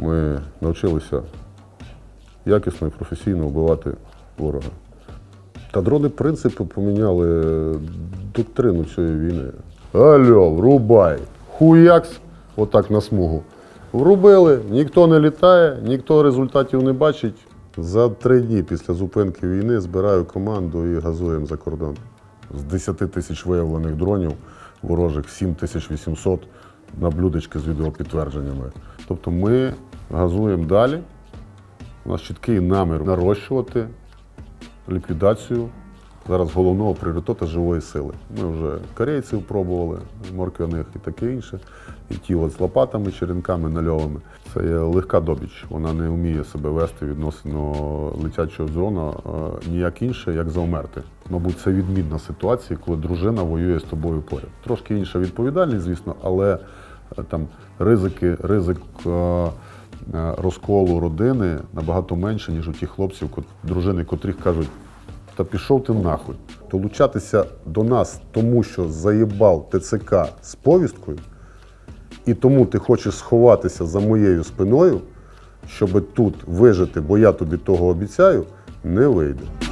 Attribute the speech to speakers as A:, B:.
A: Ми навчилися якісно і професійно вбивати ворога. Та дрони, в принципі, поміняли доктрину цієї війни. Алло, врубай! Хуякс, отак на смугу. Врубили, ніхто не літає, ніхто результатів не бачить. За три дні після зупинки війни збираю команду і газуємо за кордон. З 10 тисяч виявлених дронів ворожих 7800 на блюдечки з відеопідтвердженнями. Тобто ми газуємо далі. У нас чіткий намір нарощувати ліквідацію зараз головного пріоритету живої сили. Ми вже корейців пробували, морквяних і таке інше. І ті от з лопатами, черенками, нальовими. Це є легка добіч. Вона не вміє себе вести відносно летячого дрона е, ніяк інше, як завмерти. Мабуть, це відмінна ситуація, коли дружина воює з тобою поряд. Трошки інша відповідальність, звісно, але е, там ризики, ризик. Е, Розколу родини набагато менше, ніж у тих хлопців, дружини, котрих кажуть, та пішов ти нахуй. Долучатися до нас, тому що заїбав ТЦК з повісткою, і тому ти хочеш сховатися за моєю спиною, щоб тут вижити, бо я тобі того обіцяю, не вийде.